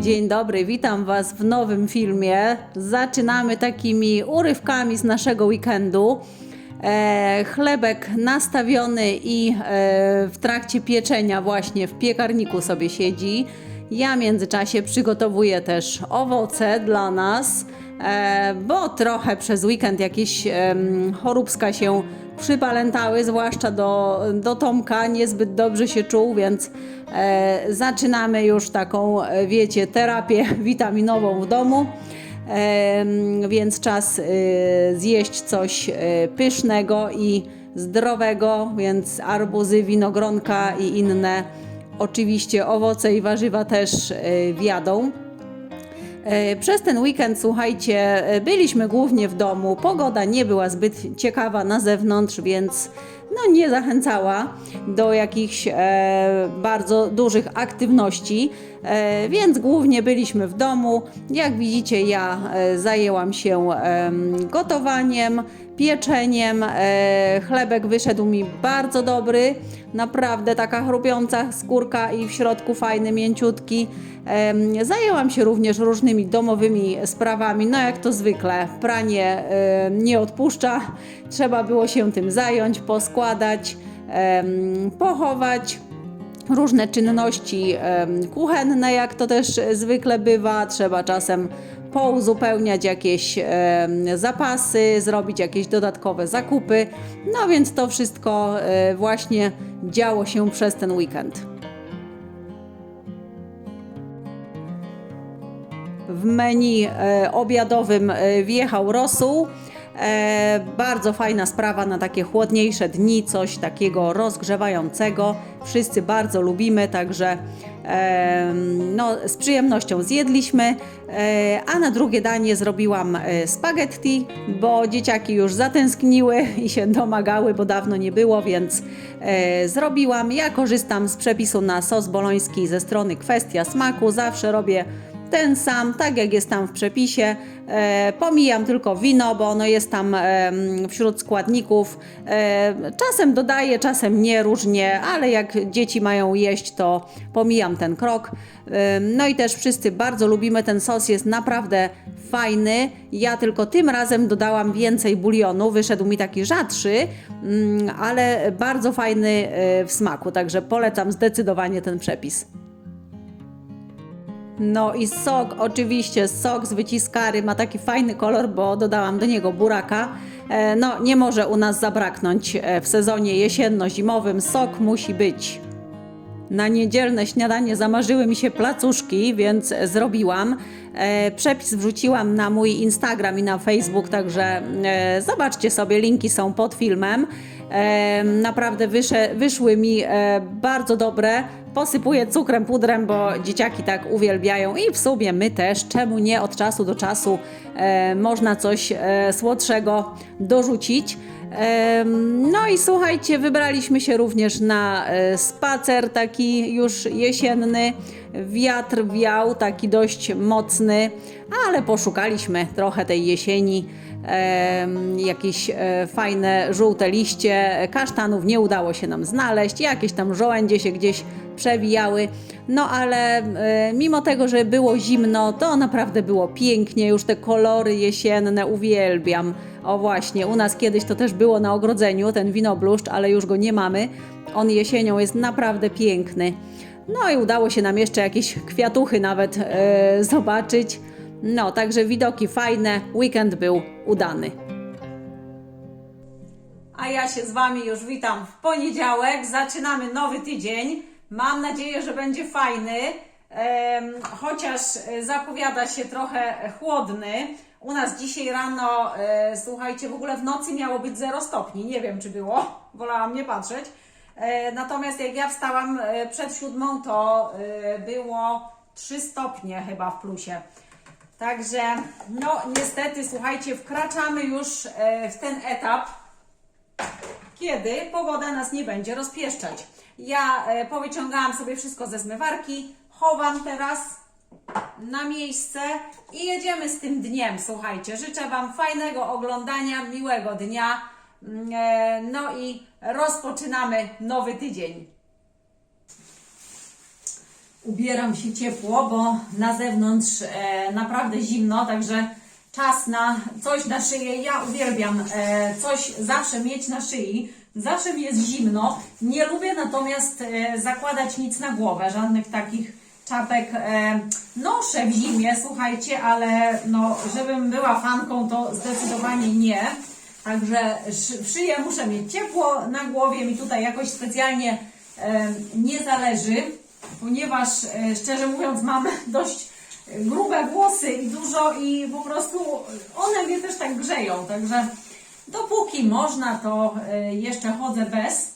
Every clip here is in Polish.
Dzień dobry, witam Was w nowym filmie. Zaczynamy takimi urywkami z naszego weekendu. E, chlebek nastawiony i e, w trakcie pieczenia właśnie w piekarniku sobie siedzi. Ja w międzyczasie przygotowuję też owoce dla nas, e, bo trochę przez weekend jakieś em, choróbska się przypalętały, zwłaszcza do, do Tomka, niezbyt dobrze się czuł, więc e, zaczynamy już taką, e, wiecie, terapię witaminową w domu. Em, więc czas e, zjeść coś e, pysznego i zdrowego, więc arbuzy, winogronka i inne oczywiście owoce i warzywa też e, wjadą. E, Przez ten weekend, słuchajcie, e, byliśmy głównie w domu. Pogoda nie była zbyt ciekawa na zewnątrz, więc no, nie zachęcała do jakichś e, bardzo dużych aktywności, więc głównie byliśmy w domu. Jak widzicie, ja e, zajęłam się em, gotowaniem, pieczeniem. E, chlebek wyszedł mi bardzo dobry, naprawdę taka chrupiąca skórka i w środku fajny, mięciutki. Zajęłam się również różnymi domowymi sprawami, no jak to zwykle, pranie e, nie odpuszcza, trzeba było się tym zająć, poskładać, pochować różne czynności kuchenne, jak to też zwykle bywa. Trzeba czasem pouzupełniać jakieś zapasy, zrobić jakieś dodatkowe zakupy. No więc to wszystko e, właśnie działo się przez ten weekend. W menu e, obiadowym e, wjechał rosół. Bardzo fajna sprawa na takie chłodniejsze dni, coś takiego rozgrzewającego. Wszyscy bardzo lubimy, także no, z przyjemnością zjedliśmy. E, a na drugie danie zrobiłam e, spaghetti, bo dzieciaki już zatęskniły i się domagały, bo dawno nie było, więc e, zrobiłam. Ja korzystam z przepisu na sos boloński ze strony Kwestia Smaku. Zawsze robię ten sam, tak jak jest tam w przepisie. E, pomijam tylko wino, bo ono jest tam em, wśród składników. E, czasem dodaję, czasem nie, różnie, ale jak dzieci mają jeść, to pomijam ten krok. E, no i też wszyscy bardzo lubimy ten sos, jest naprawdę fajny. Ja tylko tym razem dodałam więcej bulionu, wyszedł mi taki rzadszy, mm, ale bardzo fajny e, w smaku, także polecam zdecydowanie ten przepis. No i sok, oczywiście sok z wyciskary ma taki fajny kolor, bo dodałam do niego buraka. E, No, nie może u nas zabraknąć e, w sezonie jesienno-zimowym. Sok musi być. Na niedzielne śniadanie zamarzyły mi się placuszki, więc zrobiłam. E, przepis wrzuciłam na mój Instagram i na Facebook, także e, zobaczcie sobie, linki są pod filmem. E, naprawdę wyszły mi bardzo dobre. Posypuję cukrem, pudrem, bo dzieciaki tak uwielbiają i w sumie my też. Czemu nie od czasu do czasu można coś słodszego dorzucić. No i słuchajcie, wybraliśmy się również na e, spacer taki już jesienny. Wiatr wiał, taki dość mocny, ale poszukaliśmy trochę tej jesieni. Jakieś e, fajne żółte liście kasztanów nie udało się nam znaleźć, jakieś tam żołędzie się gdzieś przewijały. No ale e, mimo tego, że było zimno, to naprawdę było pięknie, już te kolory jesienne uwielbiam. O właśnie, u nas kiedyś to też było na ogrodzeniu, ten winobluszcz, ale już go nie mamy. On jesienią jest naprawdę piękny. No i udało się nam jeszcze jakieś kwiatuchy nawet e, zobaczyć. No, także widoki fajne, weekend był udany. A ja się z Wami już witam w poniedziałek. Zaczynamy nowy tydzień. Mam nadzieję, że będzie fajny, chociaż e, zapowiada się trochę chłodny. U nas dzisiaj rano, e, słuchajcie, w ogóle w nocy miało być 0 stopni. Nie wiem, czy było, wolałam nie patrzeć. E, natomiast jak ja wstałam e, przed siódmą, to e, było 3 stopnie chyba w plusie. Także, no niestety, słuchajcie, wkraczamy już e, w ten etap, kiedy pogoda nas nie będzie rozpieszczać. Ja e, powyciągałam sobie wszystko ze zmywarki, chowam teraz na miejsce i jedziemy z tym dniem. Słuchajcie, życzę Wam fajnego oglądania, miłego dnia. Mm, e, No i rozpoczynamy nowy tydzień. ubieram się ciepło, bo na zewnątrz e, naprawdę zimno, także czas na coś na szyję. Ja uwielbiam e, coś zawsze mieć na szyi. Zawsze mi jest zimno. Nie lubię natomiast zakładać nic na głowę, żadnych takich czapek. E, noszę w zimie, słuchajcie, ale no, żebym była fanką, to zdecydowanie nie. Także szyję muszę mieć ciepło, na głowie mi tutaj jakoś specjalnie e, nie zależy, ponieważ e, szczerze mówiąc mam dość grube włosy i dużo i po prostu one mnie też tak grzeją, także dopóki można, to jeszcze chodzę bez,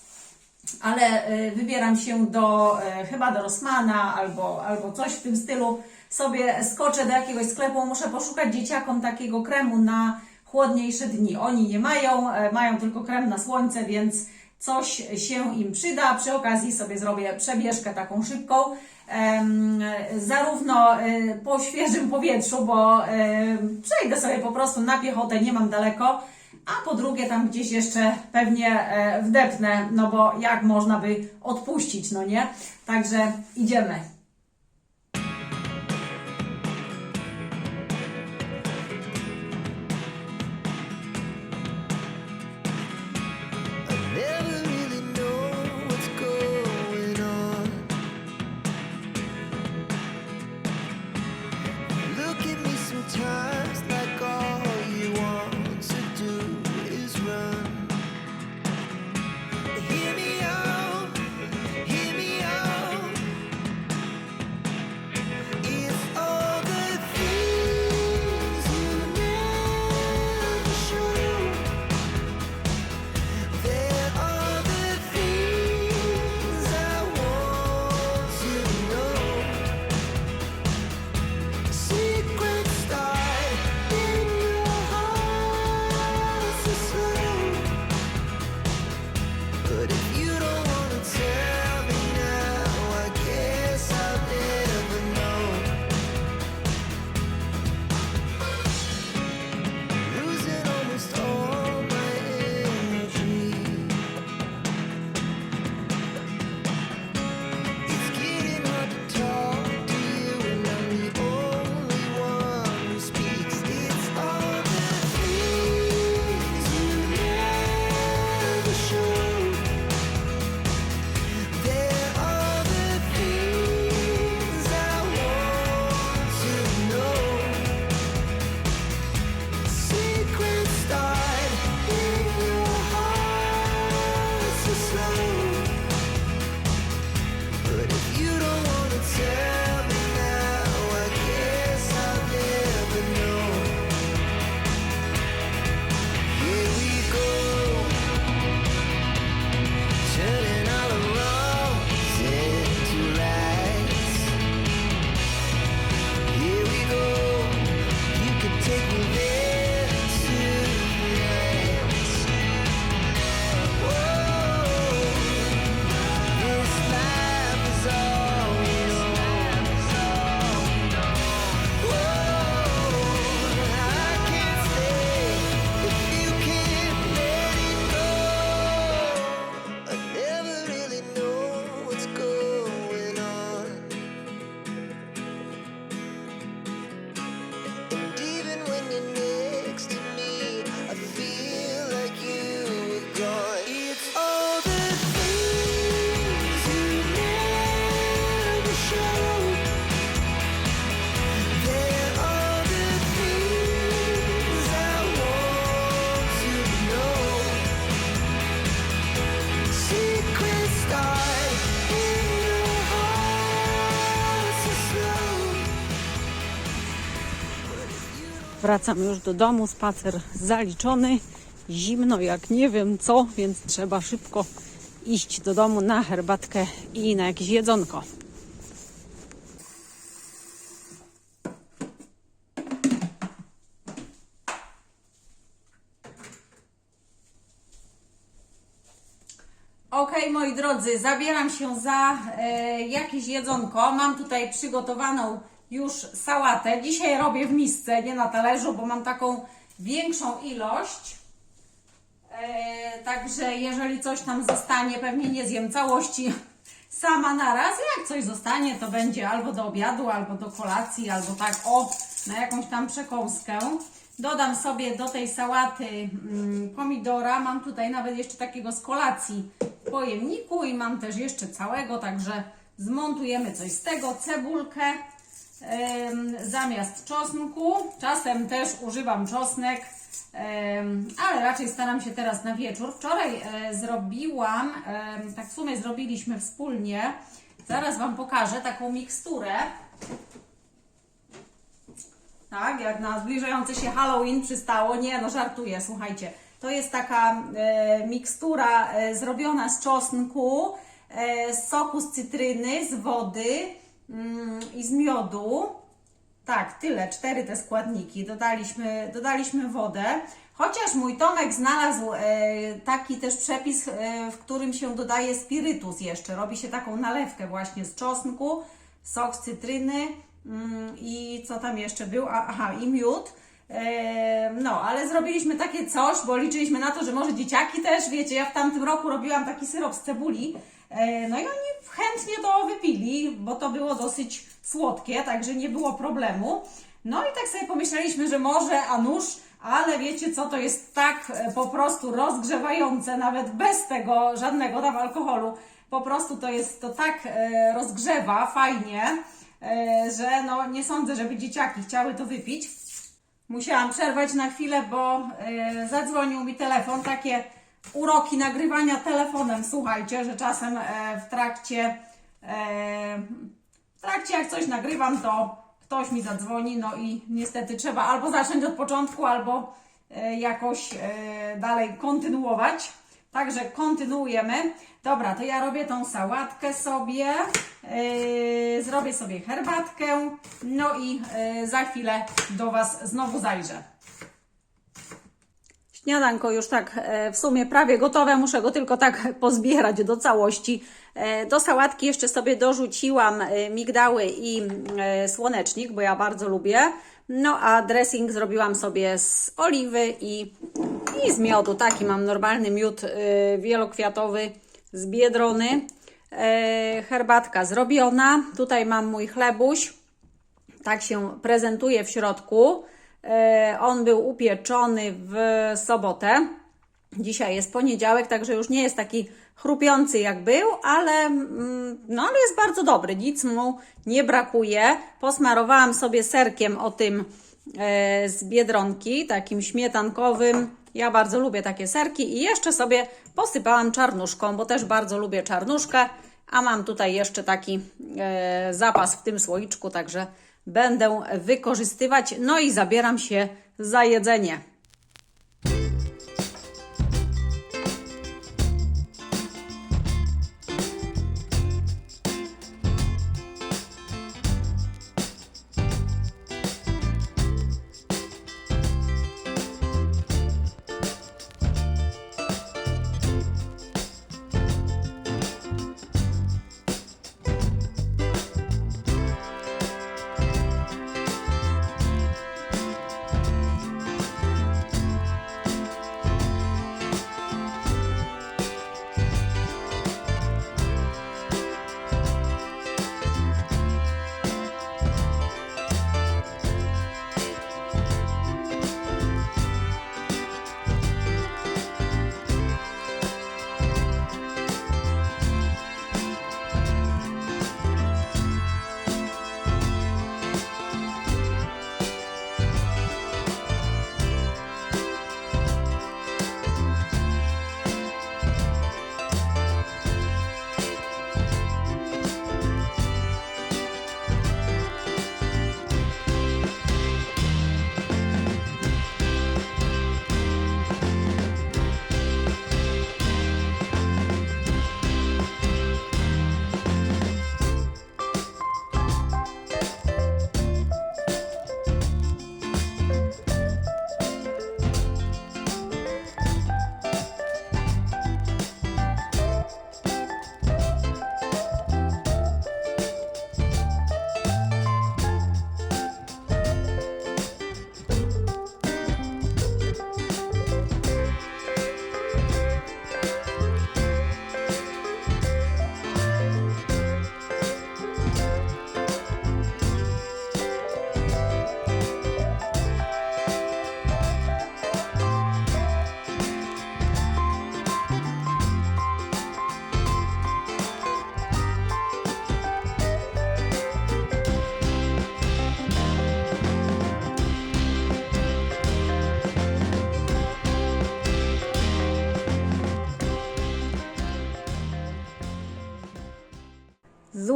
ale e, wybieram się do e, chyba do Rossmana albo, albo coś w tym stylu. Sobie skoczę do jakiegoś sklepu, muszę poszukać dzieciakom takiego kremu na chłodniejsze dni. Oni nie mają, e, mają tylko krem na słońce, więc coś się im przyda. Przy okazji sobie zrobię przebieżkę taką szybką. Zarówno e, po świeżym powietrzu, bo przejdę sobie po prostu na piechotę, nie mam daleko, a po drugie tam gdzieś jeszcze pewnie e, wdepnę, no bo jak można by odpuścić, no nie? Także idziemy. Wracam już do domu, spacer zaliczony. Zimno jak nie wiem co, więc trzeba szybko iść do domu na herbatkę i na jakieś jedzonko. Okej, moi drodzy, zabieram się za e, jakieś jedzonko. Mam tutaj przygotowaną już sałatę. Dzisiaj robię w misce, nie na talerzu, bo mam taką większą ilość. E, także jeżeli coś tam zostanie, pewnie nie zjem całości sama naraz. Jak coś zostanie, to będzie albo do obiadu, albo do kolacji, albo tak o, na jakąś tam przekąskę. Dodam sobie do tej sałaty mm, pomidora. Mam tutaj nawet jeszcze takiego z kolacji w pojemniku i mam też jeszcze całego, także zmontujemy coś z tego. Cebulkę zamiast czosnku. Czasem też używam czosnek, ale raczej staram się teraz na wieczór. Wczoraj e, zrobiłam, tak w sumie zrobiliśmy wspólnie. Zaraz Wam pokażę taką miksturę. Tak, jak na zbliżający się Halloween przystało. Nie, no żartuję, słuchajcie. To jest taka e, mikstura e, zrobiona z czosnku, z soku z cytryny, z wody i z miodu. Tak, tyle, cztery te składniki. Dodaliśmy, dodaliśmy wodę. Chociaż mój Tomek znalazł e, taki też przepis, e, w którym się dodaje spirytus jeszcze. Robi się taką nalewkę właśnie z czosnku, sok z cytryny mm, i co tam jeszcze był? Aha, i miód. E, No, ale zrobiliśmy takie coś, bo liczyliśmy na to, że może dzieciaki też, wiecie, ja w tamtym roku robiłam taki syrop z cebuli, no i oni chętnie to wypili, bo to było dosyć słodkie, także nie było problemu. No i tak sobie pomyśleliśmy, że może, a nuż, ale wiecie co, to jest tak e, po prostu rozgrzewające, nawet bez tego żadnego tam alkoholu. Po prostu to jest, to tak e, rozgrzewa fajnie, e, że no nie sądzę, żeby dzieciaki chciały to wypić. Musiałam przerwać na chwilę, bo e, zadzwonił mi telefon. Takie uroki nagrywania telefonem. Słuchajcie, że czasem e, w trakcie, e, w trakcie jak coś nagrywam, to ktoś mi zadzwoni, no i niestety trzeba albo zacząć od początku, albo e, jakoś dalej kontynuować. Także kontynuujemy. Dobra, to ja robię tą sałatkę sobie, yy, zrobię sobie herbatkę, no i yy, za chwilę do Was znowu zajrzę. Śniadanko już tak e, w sumie prawie gotowe, muszę go tylko tak pozbierać do całości. E, Do sałatki jeszcze sobie dorzuciłam e, migdały i słonecznik, bo ja bardzo lubię. No a dressing zrobiłam sobie z oliwy i, i z miodu. Taki mam normalny miód wielokwiatowy z Biedrony. Herbatka zrobiona. Tutaj mam mój chlebuś tak się prezentuje w środku. E, On był upieczony w sobotę. Dzisiaj jest poniedziałek, także już nie jest taki chrupiący jak był, ale, mm, no, ale jest bardzo dobry. Nic mu nie brakuje. Posmarowałam sobie serkiem o tym e, z biedronki, takim śmietankowym. Ja bardzo lubię takie serki i jeszcze sobie posypałam czarnuszką, bo też bardzo lubię czarnuszkę. A mam tutaj jeszcze taki e, zapas w tym słoiczku, także będę wykorzystywać. No i zabieram się za jedzenie.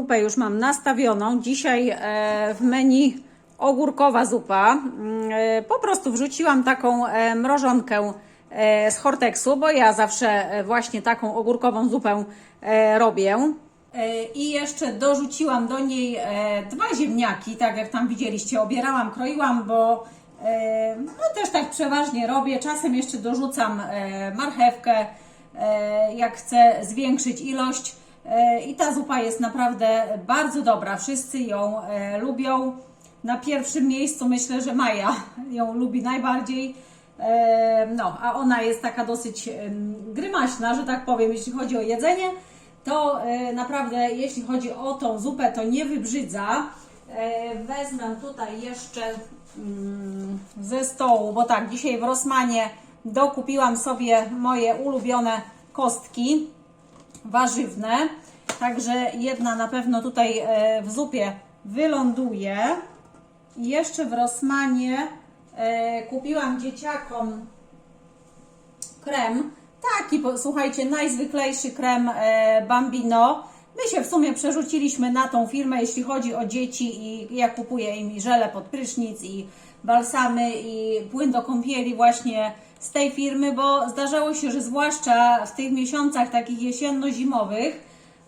Zupę już mam nastawioną. Dzisiaj e, w menu ogórkowa zupa. Mm, e, Po prostu wrzuciłam taką e, mrożonkę z Hortexu, bo ja zawsze właśnie taką ogórkową zupę robię. I jeszcze dorzuciłam do niej dwa ziemniaki, tak jak tam widzieliście, obierałam, kroiłam, bo no też tak przeważnie robię. Czasem jeszcze dorzucam marchewkę, jak chcę zwiększyć ilość. E, I ta zupa jest naprawdę bardzo dobra. Wszyscy ją e, lubią. Na pierwszym miejscu myślę, że Maja ją lubi najbardziej. E, No, a ona jest taka dosyć grymaśna, że tak powiem, jeśli chodzi o jedzenie. To naprawdę, jeśli chodzi o tą zupę, to nie wybrzydza. Wezmę tutaj jeszcze mm, ze stołu, bo tak, dzisiaj w Rosmanie dokupiłam sobie moje ulubione kostki warzywne. Także jedna na pewno tutaj e, w zupie wyląduje. I jeszcze w Rosmanie e, kupiłam dzieciakom krem. Taki, słuchajcie, najzwyklejszy krem e, Bambino. My się w sumie przerzuciliśmy na tą firmę, jeśli chodzi o dzieci i ja kupuję im żele pod prysznic i balsamy i płyn do kąpieli właśnie z tej firmy, bo zdarzało się, że zwłaszcza w tych miesiącach takich jesienno-zimowych,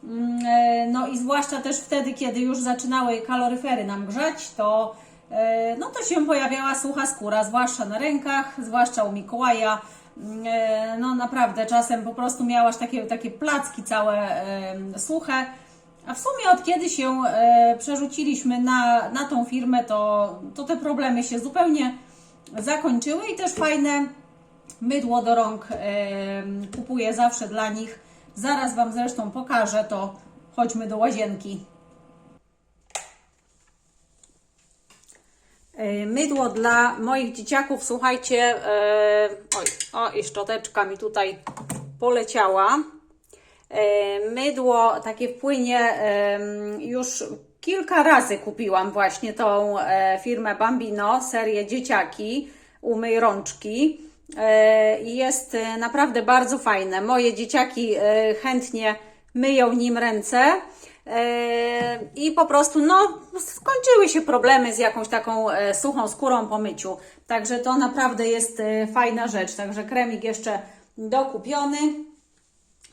mm, e, no i zwłaszcza też wtedy, kiedy już zaczynały kaloryfery nam grzać, to e, no to się pojawiała sucha skóra, zwłaszcza na rękach, zwłaszcza u Mikołaja. Mm, e, No naprawdę, czasem po prostu miałaś takie, takie placki całe suche. A w sumie od kiedy się przerzuciliśmy na, na tą firmę, to, to te problemy się zupełnie zakończyły i też fajne mydło do rąk kupuję zawsze dla nich. Zaraz Wam zresztą pokażę, to chodźmy do łazienki. E, Mydło dla moich dzieciaków, słuchajcie, e, oj, o i szczoteczka mi tutaj poleciała. E, Mydło takie w płynie już kilka razy kupiłam właśnie tą firmę Bambino, serię dzieciaki, umyj rączki. E, i Jest e, naprawdę bardzo fajne. Moje dzieciaki e, chętnie myją nim ręce. I po prostu, no, skończyły się problemy z jakąś taką suchą skórą po myciu. Także to naprawdę jest fajna rzecz. Także kremik jeszcze dokupiony.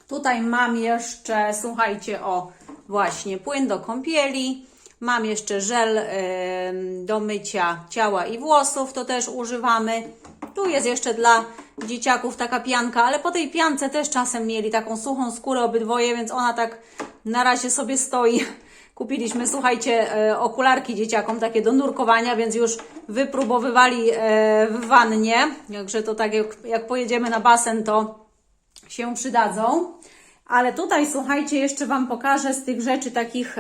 Tutaj mam jeszcze, słuchajcie, o właśnie płyn do kąpieli. Mam jeszcze żel do mycia ciała i włosów, to też używamy. Tu jest jeszcze dla dzieciaków taka pianka, ale po tej piance też czasem mieli taką suchą skórę obydwoje, więc ona tak na razie sobie stoi. Kupiliśmy, słuchajcie, e, okularki dzieciakom takie do nurkowania, więc już wypróbowywali e, w wannie. Także to tak jak, jak pojedziemy na basen, to się przydadzą. Ale tutaj, słuchajcie, jeszcze Wam pokażę z tych rzeczy takich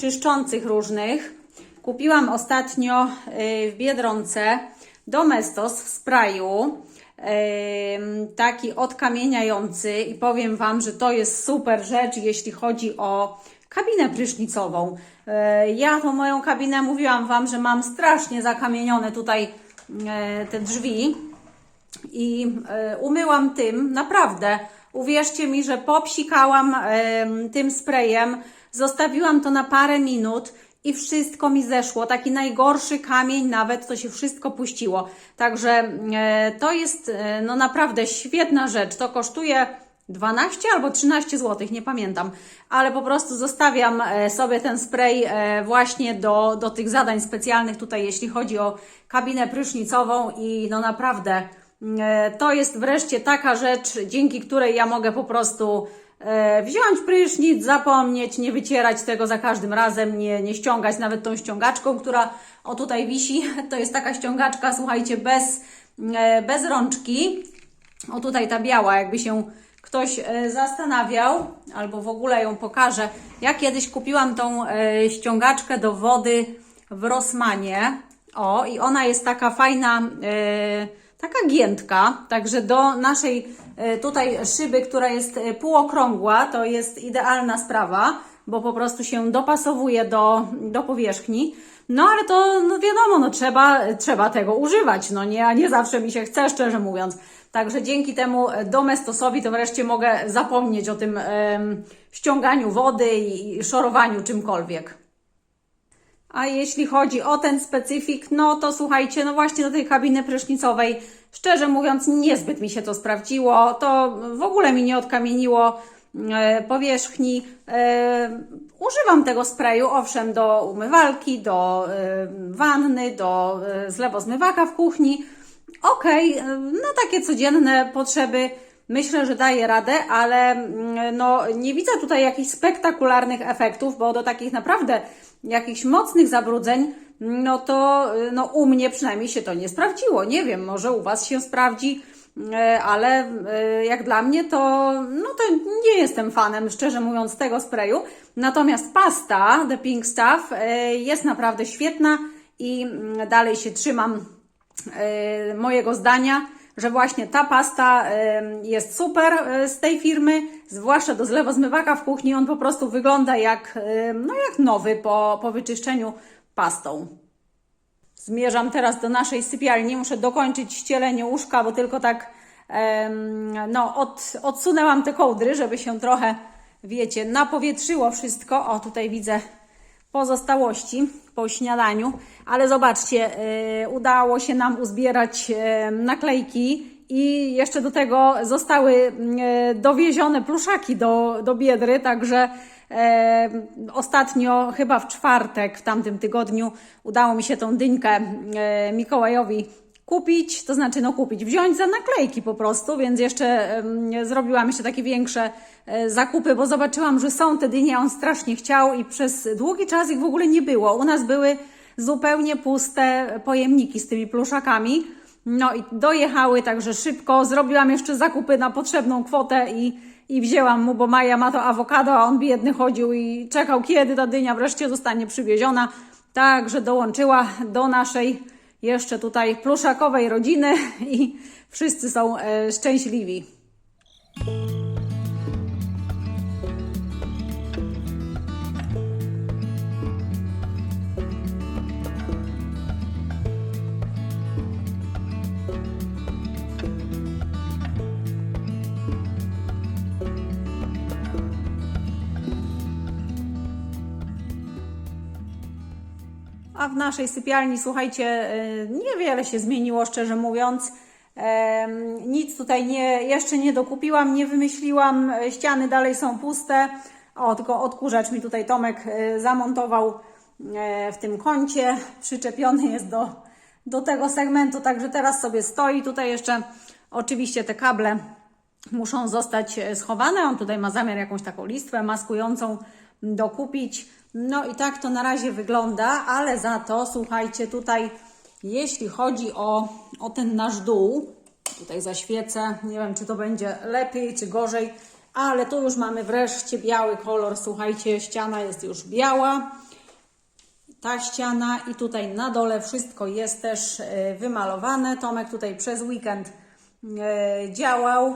czyszczących różnych. Kupiłam ostatnio y, w Biedronce Domestos w sprayu. Taki odkamieniający i powiem Wam, że to jest super rzecz, jeśli chodzi o kabinę prysznicową. E, Ja tą moją kabinę mówiłam Wam, że mam strasznie zakamienione tutaj e, te drzwi i umyłam tym, naprawdę. Uwierzcie mi, że popsikałam tym sprayem, zostawiłam to na parę minut i wszystko mi zeszło. Taki najgorszy kamień, nawet to się wszystko puściło. Także e, to jest e, no naprawdę świetna rzecz. To kosztuje 12 albo 13 zł, nie pamiętam, ale po prostu zostawiam e, sobie ten spray właśnie do, do tych zadań specjalnych tutaj, jeśli chodzi o kabinę prysznicową i no naprawdę to jest wreszcie taka rzecz, dzięki której ja mogę po prostu e, wziąć prysznic, zapomnieć, nie wycierać tego za każdym razem, nie, nie ściągać nawet tą ściągaczką, która o tutaj wisi. To jest taka ściągaczka, słuchajcie, bez, e, bez rączki. O tutaj ta biała, jakby się ktoś e, zastanawiał, albo w ogóle ją pokażę. Ja kiedyś kupiłam tą e, ściągaczkę do wody w Rossmanie. O, i ona jest taka fajna, e, taka giętka. Także do naszej e, tutaj szyby, która jest e, półokrągła, to jest idealna sprawa, bo po prostu się dopasowuje do, do powierzchni. No ale to no wiadomo, no trzeba, trzeba tego używać, no nie, a nie zawsze mi się chce, szczerze mówiąc. Także dzięki temu domestosowi to wreszcie mogę zapomnieć o tym ściąganiu wody i szorowaniu czymkolwiek. A jeśli chodzi o ten specyfik, no to słuchajcie, no właśnie do tej kabiny prysznicowej, szczerze mówiąc, niezbyt mi się to sprawdziło. To w ogóle mi nie odkamieniło e, powierzchni. E, używam tego sprayu, owszem, do umywalki, do e, wanny, do zlewozmywaka w kuchni. E, na takie codzienne potrzeby myślę, że daje radę, ale mm, no, nie widzę tutaj jakichś spektakularnych efektów, bo do takich naprawdę jakichś mocnych zabrudzeń, no to y, no, u mnie przynajmniej się to nie sprawdziło. Nie wiem, może u Was się sprawdzi, y, ale y, jak dla mnie to, no to nie jestem fanem, szczerze mówiąc, tego sprayu. Natomiast pasta The Pink Stuff jest naprawdę świetna i mm, dalej się trzymam mojego zdania, że właśnie ta pasta jest super z tej firmy, zwłaszcza do zlewozmywaka w kuchni. On po prostu wygląda jak, e, no jak nowy po, po wyczyszczeniu pastą. Zmierzam teraz do naszej sypialni. Muszę dokończyć ścielenie łóżka, bo tylko tak no, od, odsunęłam te kołdry, żeby się trochę, wiecie, napowietrzyło wszystko. O, tutaj widzę pozostałości po śniadaniu, ale zobaczcie, y, udało się nam uzbierać y, naklejki i jeszcze do tego zostały y, dowiezione pluszaki do, do Biedry, także e, ostatnio, chyba w czwartek, w tamtym tygodniu, udało mi się tą dynkę e, Mikołajowi kupić, to znaczy no kupić, wziąć za naklejki po prostu, więc jeszcze em, zrobiłam jeszcze takie większe e, zakupy, bo zobaczyłam, że są te dynie, on strasznie chciał i przez długi czas ich w ogóle nie było. U nas były zupełnie puste pojemniki z tymi pluszakami. No i dojechały także szybko. Zrobiłam jeszcze zakupy na potrzebną kwotę i, i wzięłam mu, bo Maja ma to awokado, a on biedny chodził i czekał, kiedy ta dynia wreszcie zostanie przywieziona. Także dołączyła do naszej jeszcze tutaj pluszakowej rodziny i wszyscy są e, szczęśliwi. A w naszej sypialni, słuchajcie, y, niewiele się zmieniło, szczerze mówiąc. Nic tutaj nie, jeszcze nie dokupiłam, nie wymyśliłam. Ściany dalej są puste. O, tylko odkurzacz mi tutaj Tomek e, zamontował e, w tym kącie. Przyczepiony jest do, do tego segmentu, także teraz sobie stoi. Tutaj jeszcze oczywiście te kable muszą zostać e, schowane. On tutaj ma zamiar jakąś taką listwę maskującą dokupić. No i tak to na razie wygląda, ale za to słuchajcie, tutaj jeśli chodzi o, o ten nasz dół, tutaj zaświecę, nie wiem czy to będzie lepiej czy gorzej, ale tu już mamy wreszcie biały kolor. Słuchajcie, ściana jest już biała ta ściana i tutaj na dole wszystko jest też e, wymalowane. Tomek tutaj przez weekend e, działał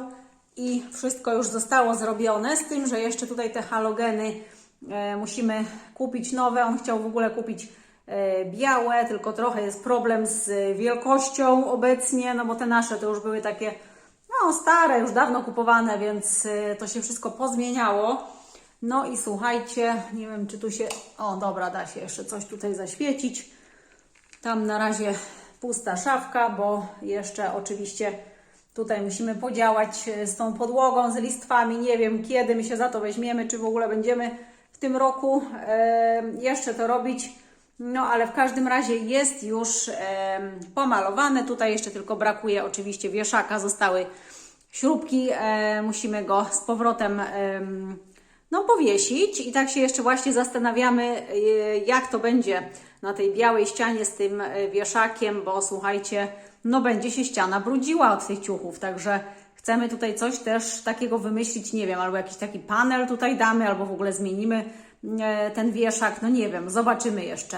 i wszystko już zostało zrobione, z tym, że jeszcze tutaj te halogeny musimy kupić nowe. On chciał w ogóle kupić e, białe, tylko trochę jest problem z wielkością obecnie, no bo te nasze to już były takie no stare, już dawno kupowane, więc e, to się wszystko pozmieniało. No i słuchajcie, nie wiem czy tu się. O, dobra, da się jeszcze coś tutaj zaświecić. Tam na razie pusta szafka, bo jeszcze oczywiście tutaj musimy podziałać e, z tą podłogą, z listwami. Nie wiem kiedy my się za to weźmiemy, czy w ogóle będziemy tym roku e, jeszcze to robić. No ale w każdym razie jest już e, pomalowane. Tutaj jeszcze tylko brakuje oczywiście wieszaka. Zostały śrubki. E, musimy go z powrotem. em, no, powiesić i tak się jeszcze właśnie zastanawiamy, y, jak to będzie na tej białej ścianie z tym y, wieszakiem, bo słuchajcie, no będzie się ściana brudziła od tych ciuchów, także chcemy tutaj coś też takiego wymyślić, nie wiem, albo jakiś taki panel tutaj damy, albo w ogóle zmienimy y, ten wieszak, no nie wiem, zobaczymy jeszcze.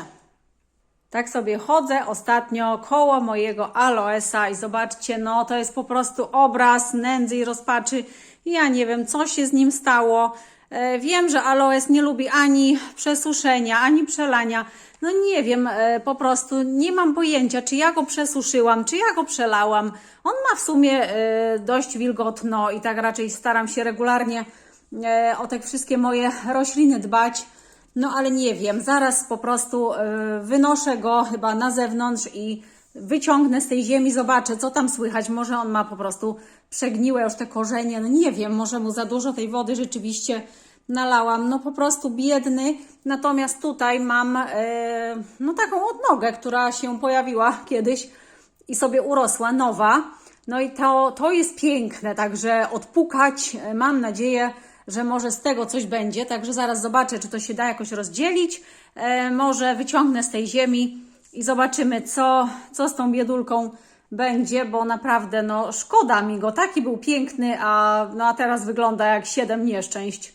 Tak sobie chodzę ostatnio koło mojego aloesa i zobaczcie, no to jest po prostu obraz nędzy i rozpaczy. Ja nie wiem, co się z nim stało. E, Wiem, że aloes nie lubi ani przesuszenia, ani przelania. No nie wiem, e, po prostu nie mam pojęcia, czy ja go przesuszyłam, czy ja go przelałam. On ma w sumie e, dość wilgotno i tak raczej staram się regularnie o te wszystkie moje rośliny dbać. No ale nie wiem, zaraz po prostu wynoszę go chyba na zewnątrz i wyciągnę z tej ziemi, zobaczę co tam słychać. Może on ma po prostu przegniłe już te korzenie, no nie wiem, może mu za dużo tej wody rzeczywiście nalałam. No po prostu biedny. Natomiast tutaj mam e, no taką odnogę, która się pojawiła kiedyś i sobie urosła, nowa. No i to, to jest piękne, także odpukać. e, Mam nadzieję, że może z tego coś będzie. Także zaraz zobaczę, czy to się da jakoś rozdzielić. E, może wyciągnę z tej ziemi i zobaczymy, co, co z tą biedulką będzie, bo naprawdę no, szkoda mi go. Taki był piękny, a, no, a teraz wygląda jak siedem nieszczęść.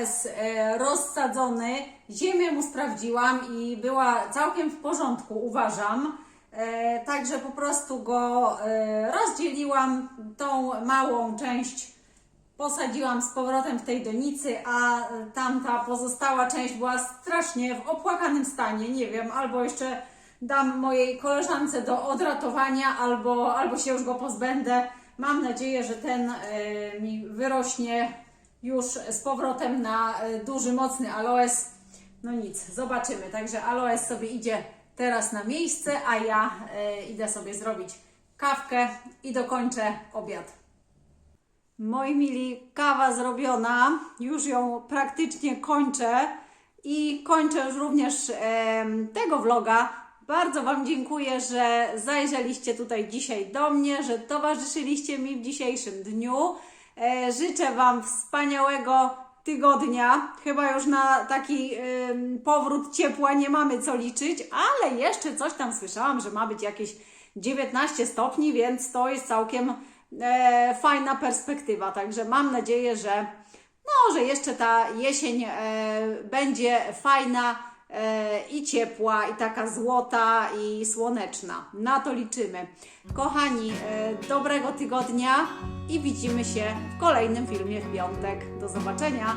Aloes e, rozsadzony. Ziemię mu sprawdziłam i była całkiem w porządku, uważam. E, także po prostu go e, rozdzieliłam, tą małą część posadziłam z powrotem w tej donicy, a tamta pozostała część była strasznie w opłakanym stanie. Nie wiem, albo jeszcze dam mojej koleżance do odratowania, albo, albo się już go pozbędę. Mam nadzieję, że ten mi wyrośnie już z powrotem na e, duży, mocny aloes. No nic, zobaczymy. Także aloes sobie idzie teraz na miejsce, a ja e, idę sobie zrobić kawkę i dokończę obiad. Moi mili, kawa zrobiona, już ją praktycznie kończę i kończę już również em, tego vloga. Bardzo Wam dziękuję, że zajrzeliście tutaj dzisiaj do mnie, że towarzyszyliście mi w dzisiejszym dniu. E, życzę Wam wspaniałego tygodnia. Chyba już na taki powrót ciepła nie mamy co liczyć, ale jeszcze coś tam słyszałam, że ma być jakieś 19 stopni, więc to jest całkiem e, fajna perspektywa. Także mam nadzieję, że, no, że jeszcze ta jesień e, będzie fajna i ciepła, i taka złota, i słoneczna. Na to liczymy. Kochani, e, dobrego tygodnia i widzimy się w kolejnym filmie w piątek. Do zobaczenia.